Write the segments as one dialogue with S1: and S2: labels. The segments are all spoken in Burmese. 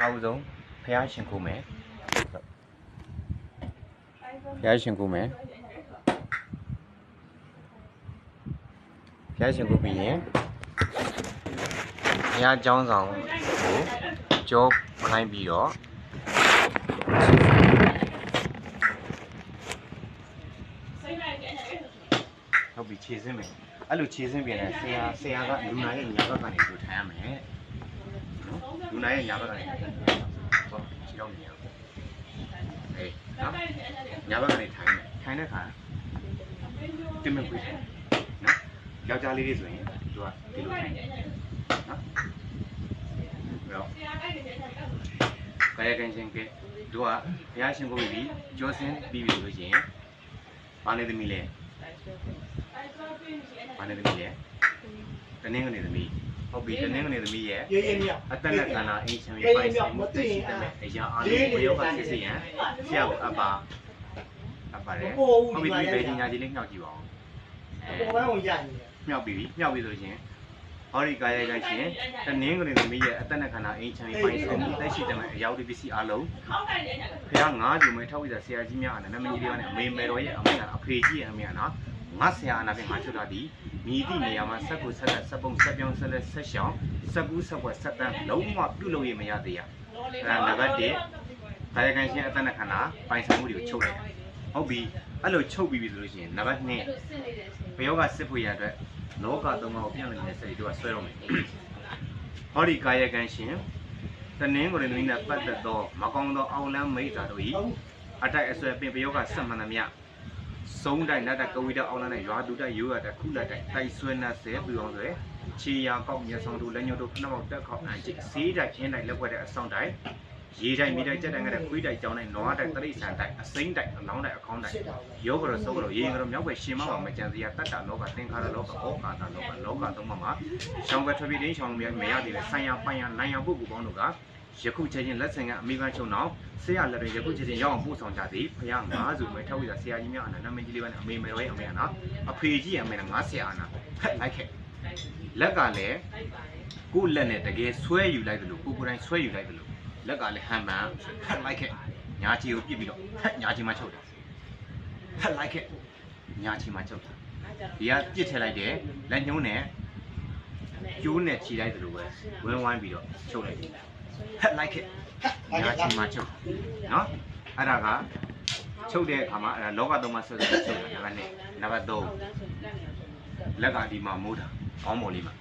S1: နောက်ဆုံးဖះရှင်ကိုမယ်ဖះရှင်ကိုမယ်ဖះရှင်ကိုပြီးရင်ဖះเจ้าဆောင်ကိုကြောခိုင်းပြီးတော့ဟုတ်ပြီခြေစင်းမယ်အဲ့လိုခြေစင်းပြန်လဲဆရာဆရာကလူနာရဲ့ညာဘက်ကနေကိုထိုင်ရမယ်နော် လူနာရဲ့ညာဘက်ကနေထိုင်ရမယ်ဟုတ်ခြေတော့မြင်အောင်အေးနော်ညာဘက်ကနေထိုင်မယ်ထိုင်တဲ့ခါတင်မဲ့ပြေးတယ်နော်ယောက်ျားလေးတွေဆိုရင်သူကဒီလိုထိုင်တယ်နော်ပြီးတော့ကာယကံရှင်ကသူကဘုရားရှင်ကိုပြီးကြောစင်းပြီးပြီလို့ရှိရင်ဘာနေသမီးလဲဘာနေသမီးလဲတနင်္ဂနွေသမီး ဟုတ်ပြီတနင်္ဂနွေသမီးရဲ့
S2: ရေးရေးမြောက်
S1: အသက်နဲ့ကန္နာအင်းချမ်းရေးပိုင်ဆိုင်မှုသိရှိတဲ့အရာအားလုံးဘယောကစစ်စစ်ရန်ဆရာကိုအပ်ပါအပ်ပါတယ်ဟုတ်ပြီဒီပဲဒီညာဒီလေးညှောက်ကြည့်ပါဦးအဲ
S2: ပေါ်ပိုင်းကိုရနေတယ်
S1: မြောက်ပြီမြောက်ပြီဆိုရင်ဟောဒီကာယကရှင်တနင်္ဂနွေသမီးရဲ့အသက်နဲ့ခန္ဓာအင်းချမ်းရေးပိုင်ဆိုင်မှုသိရှိတဲ့အရာတွေပစ္စည်းအလုံးဖះငါးဂျူမဲထောက်ဝိဇ္ဇာဆရာကြီးများအနေနဲ့မကြီးလေးကနေအမေမေတော်ရဲ့အမေကအဖေကြီးရဲ့အမေကနော် ငါဆရာအနာဖြင့်ငါချွတ်တာဒီမြည်သည့်နေရာမှာဆက်ကိုဆက်လက်ဆက်ပုံဆက်ပြောင်းဆက်လက်ဆက်ရှောင်းဆက်ကူးဆက်ွက်ဆက်တန်းလုံးဝပြုတ်လို့ရမရသေးရအဲနံပါတ်1ကာယကံရှင်အသက်နဲ့ခန္ဓာပိုင်ဆိုင်မှုတွေကိုချုပ်လိုက်ဟုတ်ပြီအဲ့လိုချုပ်ပြီးပြီဆိုလို့ရှိရင်နံပါတ်2ဘယောကစစ်ဖို့ရအတွက်လောကသုံးပါးကိုပြန့်နေတဲ့စိတ်တို့ကဆွဲတော့မယ်ဟောဒီကာယကံရှင်တနင်္ဂနွေနေ့နဲ့ပတ်သက်သောမကောင်းသောအောင်လန်းမိစ္ဆာတို့၏အတိုက်အဆွဲပင်ဘယောကဆက်မှန်သမျှ စုံတိုက်နတ်တကဝိတအောင်လန်းနဲ့ရွာတူတိုက်ရိုးရတဲ့ခုလက်တိုက်တိုက်ဆွဲနှက်ဆဲပြအောင်ဆိုရယ်ခြေရာကောက်မျက်စောင်းတို့လက်ညှိုးတို့ခဏမောက်တက်ခေါက်အန်ချစ်ဈေးတိုက်ခင်းတိုက်လက်ွက်တဲ့အဆောင်တိုက်ရေတိုက်မြေတိုက်ကြက်တိုက်ငတဲ့ခွေးတိုက်ကြောင်းတိုက်နွားတိုက်တရိษံတိုက်အစိမ့်တိုက်အလောင်းတိုက်အခေါင်းတိုက်ယောဂရသောကရရေငရမြောက်ပဲရှင်မပါမကြံစည်ရတတ္တလောကသင်္ခါရလောကဩကာသလောကလောကသုံးပါးမှာရှောင်းပဲထွက်ပြေးတင်းရှောင်းလို့မရသေးတဲ့ဆိုင်ရပိုင်ရနိုင်ရပုဂ္ဂိုလ်ပေါင်းတို့က ယခုချက်ချင်းလက်ဆင်ကအမိခံချုံအောင်ဆရာလက်တွေယခုချက်ချင်းရောက်အောင်ပို့ဆောင်ကြသည်ဖခင်ငါးစုပဲထောက်ဝိဇ္ဇာဆရာကြီးများအနန္တမင်းကြီးလေးပဲနဲ့အမေမေတော်ရဲ့အမေကနာအဖေကြီးရဲ့အမေကငါဆရာအနာဖက်လိုက်ခဲ့လက်ကလည်းကိုယ့်လက်နဲ့တကယ်ဆွဲယူလိုက်တယ်လို့ကိုယ်ကိုယ်တိုင်ဆွဲယူလိုက်တယ်လို့လက်ကလည်းဟန်မှန်ဖက်လိုက်ခဲ့ညာချီကိုပြစ်ပြီးတော့ဖက်ညာချီမှချုပ်တယ်ဖက်လိုက်ခဲ့ညာချီမှာချုပ်တာဒီကပြစ်ထည့်လိုက်တယ်လက်ညှိုးနဲ့ကျိုးနဲ့ခြိလိုက်သလိုပဲဝင်းဝိုင်းပြီးတော့ချုပ်လိုက်တယ် ဖက်လိုက်ခဲ့ညာချီမှာချုပ်နော်အဲ့ဒါကချုပ်တဲ့အခါမှာအဲ့ဒါလောကသုံးပါးဆက်ဆက်ချုပ်တာနံပါတ်1နံပါတ်3လက်ကဒီမှာမိုးတာကောင်းပေါ်လေးမှာ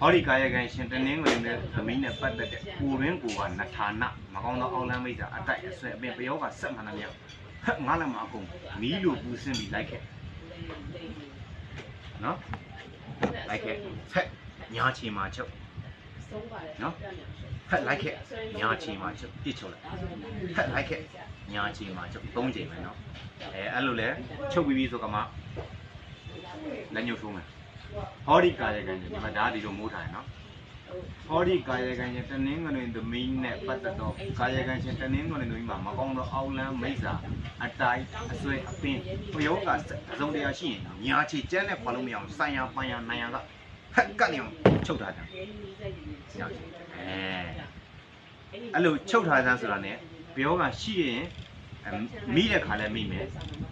S1: ဟောဒီကာယကံရှင်တနင်းဝင်တဲ့သမီးနဲ့ပတ်သက်တဲ့ကိုရင်းကိုကနထာနမကောင်းသောအောက်လမ်းမိတ်တာအတိုက်အဆွဲအပင်ပယောကဆက်မှန်တယ်မြောက်ဟက်ငါလည်းမအကုန်မီးလိုပူစင်းပြီးလိုက်ခဲ့နော်လိုက်ခဲ့ဖက်ညာချီမှာချုပ် နော်ဖက်လိုက်ခဲ့ညာချီမှာချုပ်ပြစ်ချုပ်လိုက်ဖက်လိုက်ခဲ့ညာချီမှာချုပ်၃ချိန်ပဲနော်အဲအဲ့လိုလဲချုပ်ပြီးပြီဆိုကမှလက်ညှိုးထိုးမယ်ဟောဒီကာယကံကြီးဒီမှာဒါဒီလိုမိုးထားရနော်ဟောဒီကာယကံရှင်တနင်္ဂနွေသမီးနဲ့ပတ်သက်တော့ကာယကံရှင်တနင်္ဂနွေသမီးမှာမကောင်းတော့အောက်လန်းမိစ္ဆာအတိုင်းအဆွဲအပင်ပယောကသစုံတရားရှိရင်ညာချီကျန်းနဲ့ခွာလို့မရအောင်ဆိုင်ရပန်ရနိုင်ရက ဟက်ကတ်နေအောင်ချုပ်ထားတယ်ညာချီအဲအဲ့လိုချုပ်ထားစမ်းဆိုတာ ਨੇ ပယောကရှိရင်မိတဲ့ခါလဲမိမယ်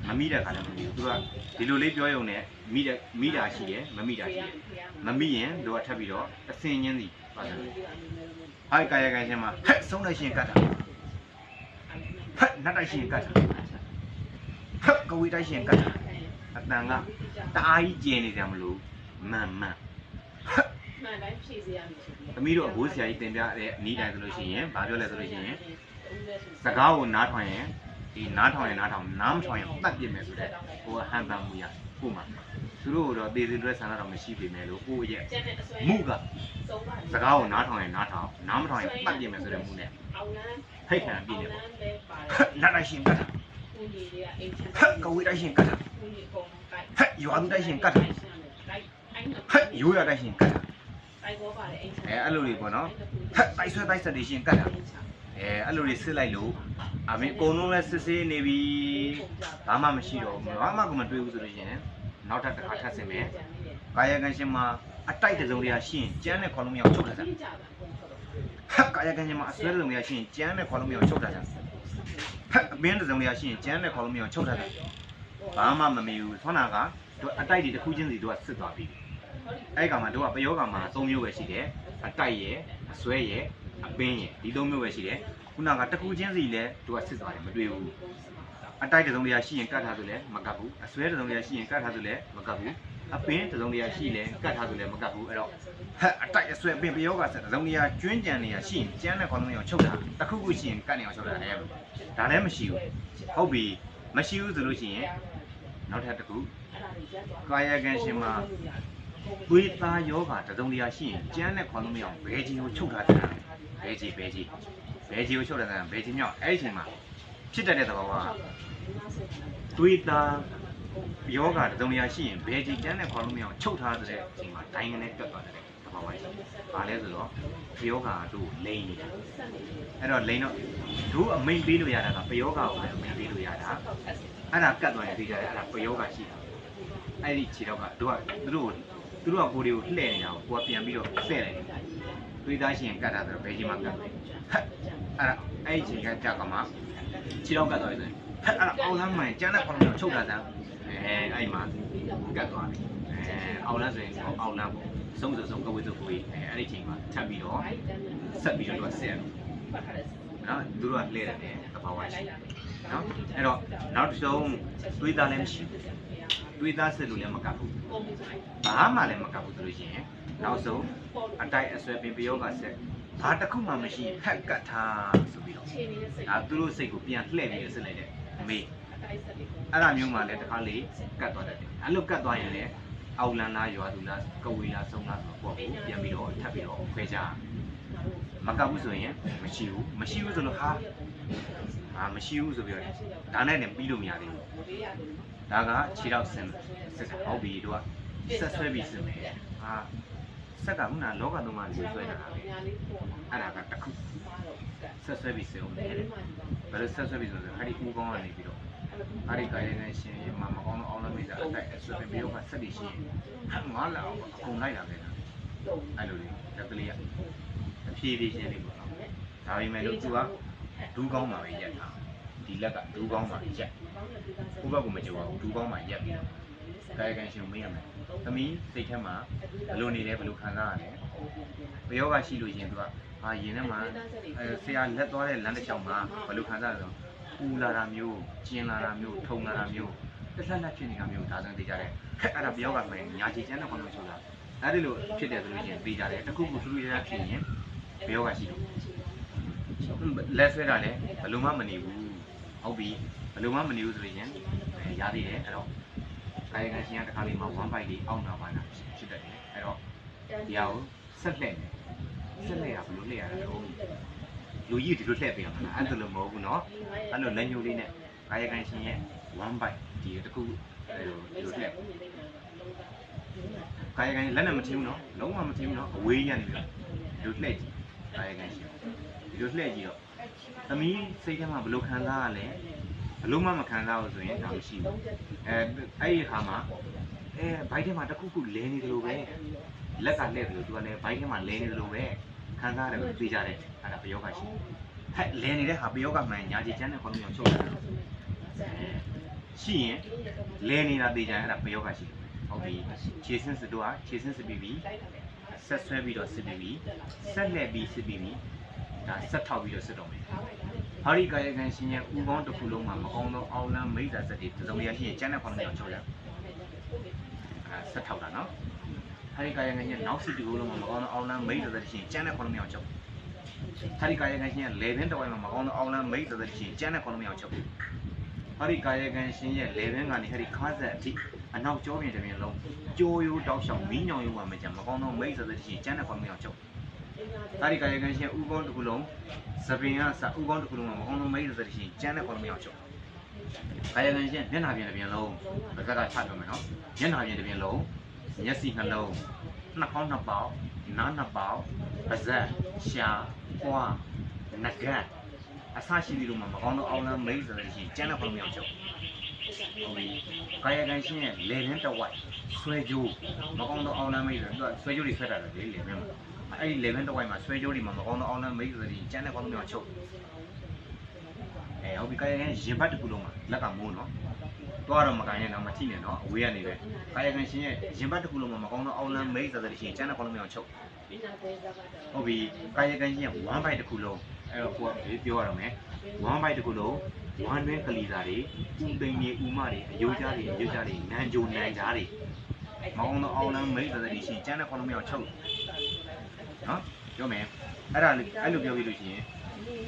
S1: မမိတဲ့ခါလဲမမိဘူးသူကဒီလိုလေးပြောရုံနဲ့မိတဲ့မိတာရှိတယ်မမိတာရှိတယ်မမိရင်တို့ကထပ်ပြီးတော့အစင်ချင်းစီပါတယ်ဟိုက်ကာယကံရှင်မှာဟက်ဆုံးလိုက်ရှင်ကတ်တာဟက်နတ်တိုက်ရှင်ကတ်တာဟက်ကဝေးတိုက်ရှင်ကတ်တာအတန်ကတအားကြီးကျင်နေကြမလို့မှန်မှန်ဟက်
S3: မှန်တိုင်းဖြည့်စေရမယ်
S1: သမီးတို့အဘိုးဆရာကြီးတင်ပြတဲ့အနည်းတိုင်းဆိုလို့ရှိရင်ဘာပြောလဲဆိုလို့ရှိရင်စကားကိုနားထောင်ရင်ဒီနားထောင်ရင်နားထောင်နားမထောင်ရင်တတ်ပြစ်မယ်ဆိုတဲ့ဟိုဟန်ပန်မှုရကိုမှသူတို့တော့တေစဉ်တွဲဆန္ဒတော့မရှိပေမဲ့လို့ကိုယ့်ရဲ့
S3: ကျန်တဲ့အစွဲ
S1: မှုက
S3: သုံးပါ
S1: စကားကိုနားထောင်ရင်နားထောင်နားမထောင်ရင်တတ်ပြစ်မယ်ဆိုတဲ့မှုနဲ့
S3: အောင်လန်း
S1: ဖိတ်ခံပြည့်နေပါ
S3: အောင်လန်းလဲပါ
S1: ဟက်လက်တိုက်ရှင်ကတ်တာ
S3: ဦးကြီးတွေကအိမ်ချမ်း
S1: ဟက်ကဝေးတိုက်ရှင်ကတ်တာ
S3: ဦးကြီးကုန်ကိုက်
S1: ဟက်ရွာသူတိုက်ရှင်ကတ်တာ
S3: လိုက်အိုင်း
S1: ဟက်ရိုးရတိုက်ရှင်ကတ်တာ
S3: တိုက်ဘောပါတယ်အိမ်ချမ်း
S1: အဲအဲ့လိုတွေပေါ့နော်ဟက်တိုက်ဆွဲတိုက်ဆက်တွေရှင်ကတ်တာအဲအဲ့လိုတွေစစ်လိုက်လို့အမင်းအကုန်လုံးလဲစစ်ဆေးနေပြီဘာမှမရှိတော့ဘူးဘာမှကမတွေ့ဘူးဆိုလို့ရှိရင်နောက်ထပ်တစ်ခါထပ်ဆင်မယ်ကာယကံရှင်မှာအတိုက်တစုံတရာရှိရင်ကျန်းတဲ့ခေါလုံးမြောက်ချုပ်ထားတာ
S3: ကြတာပုံဆိုတော့
S1: ဟက်ကာယကံရှင်မှာအစွဲတစ်စုံရရှိရင်ကျန်းနဲ့ခေါ်လို့မရအောင်ချုပ်ထားတာဟက်အပင်းတစ်စုံရရှိရင်ကျန်းနဲ့ခေါ်လို့မရအောင်ချုပ်ထားတာဘာမှမမီဘူးဆွမ်းနာကတို့အတိုက်တွေတစ်ခုချင်းစီတို့ကစစ်သွားပြီ အဲ့ကောင်မှာတို့ကပယောကမှာ၃မျိုးပဲရှိတယ်အတိုက်ရယ်အစွဲရယ်အပင်းရယ်ဒီ၃မျိုးပဲရှိတယ်ခုနကတစ်ခုချင်းစီလဲတို့ကစစ်သွားတယ်မတွေ့ဘူးအတိုက်တစ်စုံတရာရှိရင်ကတ်ထားဆိုလဲမကတ်ဘူးအစွဲတစ်စုံတရာရှိရင်ကတ်ထားဆိုလဲမကတ်ဘူးအပင်းတစ်စုံတရာရှိလဲကတ်ထားဆိုလဲမကတ်ဘူးအဲ့တော့ဟက်အတိုက်အဆွဲပင်ပယောကဆက်သုံးနေရာကျွင်းကြံနေရာရှိရင်ကျန်းတဲ့ခေါင်းလုံးရောချုပ်တာတခုခုရှိရင်ကတ်နေအောင်ချုပ်တာလည်းဒါလည်းမရှိဘူးဟုတ်ပြီမရှိဘူးဆိုလို့ရှိရင်နောက်ထပ်တစ်ခုကာယကံရှင်မှာ သွေးသားယောဂတစုံတရာရှိရင်ကျန်းတဲ့ခေါင်းလုံးမရောဘဲကြီးကိုချုပ်ထားတာဘဲကြီးဘဲကြီးဘဲကြီးကိုချုပ်ထားတာဘဲကြီးမြောက်အဲ့ဒီအချိန်မှာဖြစ်တတ်တဲ့သဘောကသွေးသားယောဂတစုံတရာရှိရင်ဘဲကြီးကျန်းတဲ့ခေါင်းလုံးမရောချုပ်ထားတဲ့အချိန်မှာဒိုင်းကနေပြတ်သွားတယ်သဘောပါရှိ။ဘာလဲဆိုတော့ပယောဂါတို့လိန်နေတာ။အဲ့တော့လိန်တော့တို့အမိန်ပေးလို့ရတာကပယောဂါကိုလည်းအမိန်ပေးလို့ရတာ။အဲ့ဒါကတ်သွားရင်သိကြတယ်အဲ့ဒါပယောဂါရှိတာ။အဲ့ဒီခြေတော့ကတို့ကသူတို့ သူတို့ကကိုယ်တွေကိုလှည့်နေတာကိုကိုကပြန်ပြီးတော့ဆဲ့လိုက်တယ်။တွေးသားရှင်ကတ်တာဆိုတော့ဘယ်ချိန်မှကတ်တယ်။ဟက်အဲ့ဒါအဲ့ဒီချိန်ကကြကမှခြေတော့ကတ်သွားပြီဆိုရင်ဟက်အဲ့ဒါအောင်လမ်းမှန်ကျန်တဲ့ခေါင်းကိုချုပ်တာတန်းအဲအဲ့မှာကတ်သွားပြီ။အဲအောင်လမ်းဆိုရင်အောင်လမ်းပေါ့။ဆုံးစုံဆုံးကဝိသုကိုအဲအဲ့ဒီချိန်မှာထပ်ပြီးတော့ဆက်ပြီးတော့ဆက်ရမယ်နော်သူတို့ကလှည့်တယ်သဘာဝရှိနော်အဲ့တော့နောက်တစ်ဆုံးတွေးသားလည်းမရှိဘူး တွေးသားဆက်လို့လည်းမကပ်ဘူးဘာမှလည်းမကပ်ဘူးဆိုလို့ရှိရင်နောက်ဆုံးအတိုက်အဆွဲပင်ပယောကဆက်ဘာတစ်ခုမှမရှိဟက်ကတ်ထားဆိုပြီးတော့ဒါသူတို့စိတ်ကိုပြန်လှည့်ပြီးဆက်လိုက်တဲ့အမေအဲ့ဒါမျိုးမှလည်းတစ်ခါလေကတ်သွားတတ်တယ်အဲ့လိုကတ်သွားရင်လည်းအောက်လန်လားရွာသူလားကဝေးလားဆုံးလားဆိုတော့ကိုယ့်ကိုပြန်ပြီးတော့ထပ်ပြီးတော့ခွဲကြမကပ်ဘူးဆိုရင်မရှိဘူးမရှိဘူးဆိုလို့ဟာဟာမရှိဘူးဆိုပြီးတော့ဒါနဲ့လည်းပြီးလို့မရသေးဘူး ဒါကခြေတော့ဆင်ဆက်တာဟုတ်ပြီတို့ကဆက်ဆွဲပြီးဆင်မယ်ဟာဆက်ကခုနလောကသုံးပါးလေးဆွဲတာပဲအဲ့ဒါကတစ်ခုဆက်ဆွဲပြီးဆင်အောင်တယ်ဘယ်လိုဆက်ဆွဲပြီးဆိုတော့ဟာဒီဦးကောင်းကနေပြီးတော့ဟာဒီကာယနဲ့ရှင်မမကောင်းတော့အောင်လို့မိစားအတိုက်ဆွဲပြီးတော့ဆက်ပြီးရှင်ဟာငါလာအကုန်လိုက်တာပဲအဲ့လိုလေးတက်ကလေးကအဖြည်းဖြည်းချင်းလေးပေါ့နော်ဒါပေမဲ့လို့သူကဒူးကောင်းမှာပဲရက်တာ ဒီလက်ကဒူးကောင်းမှာရက်ဘုဘကမကြောက်ဘူးဒူးကောင်းမှာရက်ပြီးတော့ကာယကံရှင်မေးရမယ်သမီးစိတ်ထဲမှာဘယ်လိုနေလဲဘယ်လိုခံစားရလဲဘယောဂရှိလို့ရှင်သူကဟာရင်ထဲမှာအဲဆရာလက်သွားတဲ့လမ်းတစ်ချောင်းမှာဘယ်လိုခံစားရလဲပူလာတာမျိုးကျင်လာတာမျိုးထုံလာတာမျိုးတစ်ဆက်လက်ဖြစ်နေတာမျိုးဒါဆိုသိကြတယ်ခက်အဲ့ဒါဘယောဂမှညာချီကျန်းတဲ့ခေါင်းလို့ဆိုတာအဲ့ဒီလိုဖြစ်တယ်ဆိုလို့ရှင်သိကြတယ်တခုခုထူးထူးခြားခြားဖြစ်ရင်ဘယောဂရှိလို့လက်ဆွဲတာလည်းဘယ်လိုမှမနေဘူး ဟုတ်ပြီဘယ်လိုမှမနေဘူးဆိုလို့ရှင်ရသေးတယ်အဲ့တော့ကာယကံရှင်ကတစ်ခါလေးမှာ1 byte လေးအောက်နာပါနာဖြစ်တတ်တယ်အဲ့တော့ဒီဟာကိုဆက်လှည့်မယ်ဆက်လှည့်ရဘယ်လိုလှည့်ရလဲတော့လူကြီးဒီလိုလှည့်ပေးရမှာအဲ့ဒါလိုမဟုတ်ဘူးเนาะအဲ့လိုလက်ညှိုးလေးနဲ့ကာယကံရှင်ရဲ့1 byte ဒီတစ်ခုအဲ့လိုဒီလိုလှည့်ကာယကံလက်နဲ့မထင်းဘူးเนาะလုံးဝမထင်းဘူးเนาะအဝေးရနေပြီဒီလိုလှည့်ကြည့်ကာယကံရှင်ဒီလိုလှည့်ကြည့်တော့ သမီးစိတ်ထဲမှာဘယ်လိုခံစားရလဲဘယ်လိုမှမခံစားဘူးဆိုရင်ဒါမရှိဘူးအဲအဲ့ဒီခါမှာအဲဘိုက်ထဲမှာတစ်ခုခုလဲနေတယ်လို့ပဲလက်ကလှည့်တယ်လို့သူကလည်းဘိုက်ထဲမှာလဲနေတယ်လို့ပဲခံစားရတယ်သိကြတယ်အဲ့ဒါပယောဂရှိဟဲ့လဲနေတဲ့ဟာပယောဂမှန်ညာချီချမ်းတဲ့ခေါင်းမျိုးချုပ်တာရှိရင်လဲနေတာသိကြတယ်အဲ့ဒါပယောဂရှိဟုတ်ပြီခြေစင်းစတော့ခြေစင်းစပြီးပြီဆက်ဆွဲပြီးတော့စစ်ပြီးပြီဆက်လှည့်ပြီးစစ်ပြီးပြီ ဒါဆက်ထောက်ပြီးတော့စစ်တော့မယ်ဟာဒီကာယကံရှင်ရဲ့ဥကောင်းတစ်ခုလုံးမှာမကောင်းသောအောင်းလန်းမိစ္ဆာစက်တွေသုံးရရှိရင်ကျန်တဲ့ခေါင်းမျိုးချုပ်ရအဲဆက်ထောက်တာနော်ဟာဒီကာယကံရှင်နောက်စီတစ်ခုလုံးမှာမကောင်းသောအောင်းလန်းမိစ္ဆာစက်တွေရှိရင်ကျန်တဲ့ခေါင်းမျိုးချုပ်ဟာဒီကာယကံရှင်ရဲ့လေဘင်းတစ်ဝိုင်းမှာမကောင်းသောအောင်းလန်းမိစ္ဆာစက်တွေရှိရင်ကျန်တဲ့ခေါင်းမျိုးချုပ်ဟာဒီကာယကံရှင်ရဲ့လေဘင်းကနေဟာဒီခါဆက်အထိအနောက်ကျောပြင်တစ်ပြင်လုံးကြိုးရိုးတောက်လျှောက်မီးညောင်ရိုးမှာမကြမ်းမကောင်းသောမိစ္ဆာစက်တွေရှိရင်ကျန်တဲ့ခေါင်းမျိုးချုပ် တာရီကာယကံရှင်ဥကောင်းတစ်ခုလုံးသပင်ကစဥကောင်းတစ်ခုလုံးမှာမကောင်းလုံးမိတ်သက်ရှင်ကျန်းတဲ့ခေါင်းမရောက်ချုပ်ကာယကံရှင်မျက်နှာပြင်တစ်ပြင်လုံးဘက်ကကချပြောမယ်နော်မျက်နှာပြင်တစ်ပြင်လုံးမျက်စိနှလုံးနှာခေါင်းနှစ်ပေါက်နားနှစ်ပေါက်ပါးစပ်ရှာပွားနဂတ်အဆရှိပြီးတော့မကောင်းတော့အောင်လမ်းမိတ်သက်ရှင်ကျန်းတဲ့ခေါင်းမရောက်ချုပ်ဟုတ်ပြီကာယကံရှင်ရဲ့လေရင်းတစ်ဝိုက်ဆွဲကြိုးမကောင်းတော့အောင်လမ်းမိတ်ဆိုတော့ဆွဲကြိုးတွေဆွဲတာလေလေဘယ်မှာ အဲ့ဒီလေဘင်းတစ်ဝိုက်မှာဆွဲကြိုးတွေမှာမကောင်းသောအောင်းလမ်းမိတ်ဆိုတဲ့ကျန်းတဲ့ကောင်းတဲ့ချုပ်အဲဟုတ်ပြီကာယကံရင်ဘတ်တစ်ခုလုံးမှာလက်ကမိုးနော်တော့တော့မကန်ရင်တော့မထိနဲ့နော်အဝေးကနေပဲကာယကံရှင်ရဲ့ရင်ဘတ်တစ်ခုလုံးမှာမကောင်းသောအောင်းလမ်းမိတ်ဆိုတဲ့ရှင်ကျန်းတဲ့ကောင်းတဲ့ချုပ်ဟုတ်ပြီကာယကံရှင်ရဲ့1 byte တစ်ခုလုံးအဲ့တော့ကိုကပြောရတော့မယ်1 byte တစ်ခုလုံးဝမ်းတွင်းကလီစာတွေဥသိမ်တွေဥမတွေအယိုးကြားတွေအယိုးကြားတွေနန်းကြိုနန်းကြားတွေမကောင်းသောအောင်းလမ်းမိတ်ဆိုတဲ့ရှင်ကျန်းတဲ့ကောင်းတဲ့ချုပ် နော်ပြောမယ်အဲ့ဒါလေးအဲ့လိုပြောပြီးလို့ရှိရင်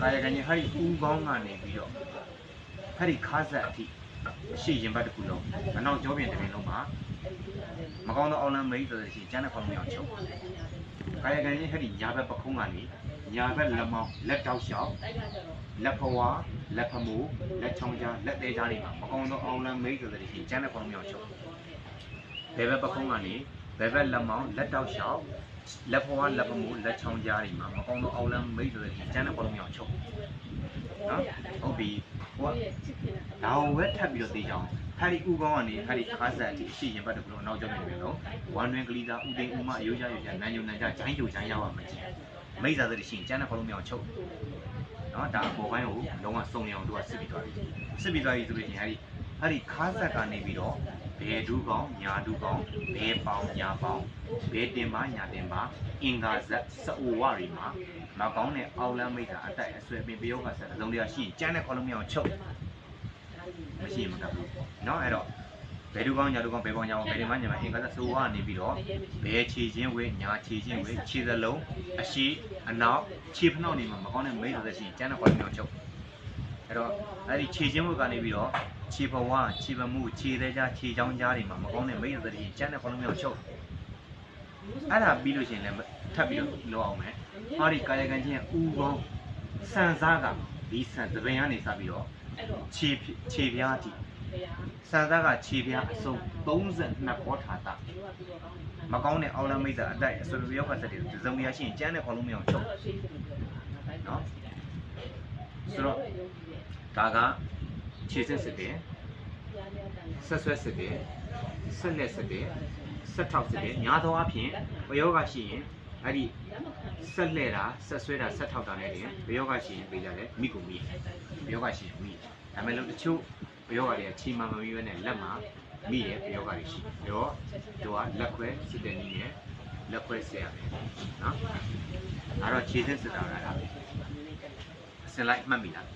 S1: ကာယကံကြီးဟာဒီဦးကောင်းကနေပြီးတော့ဟာဒီခါဆက်အထိရှေ့ရင်ဘတ်တစ်ခုလုံးအနောက်ကျောပြင်တစ်ပင်လုံးမှာမကောင်းသောအောင်းလမ်းမိတ်ဆိုတဲ့ရှိကျန်းတဲ့ခေါင်းမြောင်ချုပ်ကာယကံကြီးဟာဒီညာဘက်ပခုံးကနေညာဘက်လက်မောင်းလက်တောက်လျှောက်လက်ဖွာလက်ဖမိုးလက်ချောင်းကြားလက်သေးကြားတွေမှာမကောင်းသောအောင်းလမ်းမိတ်ဆိုတဲ့ရှိကျန်းတဲ့ခေါင်းမြောင်ချုပ်ဘယ်ဘက်ပခုံးကနေဘယ်ဘက်လက်မောင်းလက်တောက်လျှောက် လက်ဖွားလက်ပမိုးလက်ချောင်းကြားတွေမှာမကောင်းသောအောက်လမ်းမိတ်ဆိုတဲ့ကျန်းတဲ့ဘောလုံးမြောင်ချုပ်နော်ဟုတ်ပြီဟိုကဒါကိုပဲထပ်ပြီးတော့သိကြအောင်ဟာဒီဥကောင်းကနေဟာဒီခါဆက်ဒီအရှိရင်ဘတ်တကူလုံးအနောက်ကျောင်းနေပြီနော်ဝမ်တွင်ကလေးသာဥသိမ်းဥမအယိုးကြရွကြနန်းညုံနန်းကြဂျိုင်းကြိုဂျိုင်းရောက်ပါမယ်မိတ်စားတဲ့ရှင်ကျန်းတဲ့ဘောလုံးမြောင်ချုပ်နော်ဒါအပေါ်ပိုင်းကိုလုံးဝစုံနေအောင်တို့ကစစ်ပြီးသွားပြီစစ်ပြီးသွားပြီဆိုလို့ရှိရင်ဟာဒီဟာဒီခါဆက်ကနေပြီးတော့ ဘယ်ဒူးကောင်းညာဒူးကောင်းဘယ်ပေါင်ညာပေါင်ဘယ်တင်ပါညာတင်ပါအင်္ဂါဇက်စအိုဝရီမှာမကောင်းတဲ့အောက်လမ်းမိတ်တာအတိုက်အဆွဲပင်ပယောကဆက်အလုံးတရားရှိရင်ကျန်းတဲ့ခေါလုံးမြောင်ချုပ်မရှိရင်မကပ်ဘူးเนาะအဲ့တော့ဘယ်ဒူးကောင်းညာဒူးကောင်းဘယ်ပေါင်ညာပေါင်ဘယ်တင်ပါညာပါအင်္ဂါဇက်ဆိုဝါနေပြီးတော့ဘယ်ခြေချင်းဝဲညာခြေချင်းဝဲခြေစလုံးအရှိအနောက်ခြေဖနှောက်နေမှာမကောင်းတဲ့မိတ်ဆိုတဲ့ရှိရင်ကျန်းတဲ့ခေါလုံးမြောင်ချုပ် အဲ့တော့အဲ့ဒီခြေချင်းဘုတ်ကနေပြီးတော့ ခြေဘဝခြေပမှုခြေသေးကြခြေချောင်းကြားတွေမှာမကောင်းတဲ့မိတ်သက်တွေကျန်းတဲ့ခေါင်းလုံးမျိုးချုပ်အဲ့ဒါပြီးလို့ရှိရင်လည်းထပ်ပြီးတော့လောက်အောင်မယ်။ဟောဒီကာယကံချင်းဥကောင်းစံစားကဒီစံသပင်ကနေစပြီးတော့ခြေခြေပြားအထိစံစားကခြေပြားအစုံ32ဘောထာတာမကောင်းတဲ့အောက်လမ်းမိတ်သက်အတိုက်အစွဲပြောက်ကဆက်တွေဒဇုံရရှိရင်ကျန်းတဲ့ခေါင်းလုံးမျိုးချုပ်နော်ဆိုတော့ဒါက ခြေဆက်စစ်တယ်ဆက်ဆွဲစစ်တယ်ဆက်လက်စစ်တယ်ဆက်ထောက်စစ်တယ်ညာသောအဖြစ်ဘယောဂရှိရင်အဲ့ဒီဆက်လက်တာဆက်ဆွဲတာဆက်ထောက်တာနဲ့တင်ဘယောဂရှိရင်ပြေးကြတယ်မိကူမိဘယောဂရှိရင်မိဒါမဲ့လို့တချို့ဘယောဂတွေကခြေမှမမီးပဲနဲ့လက်မှာမိတယ်ဘယောဂတွေရှိတယ်တော့သူကလက်ခွဲစစ်တဲ့နည်းနဲ့လက်ခွဲဆက်ရမယ်နော်အဲ့တော့ခြေဆက်စစ်တာကလားအစင်လိုက်မှတ်မိလား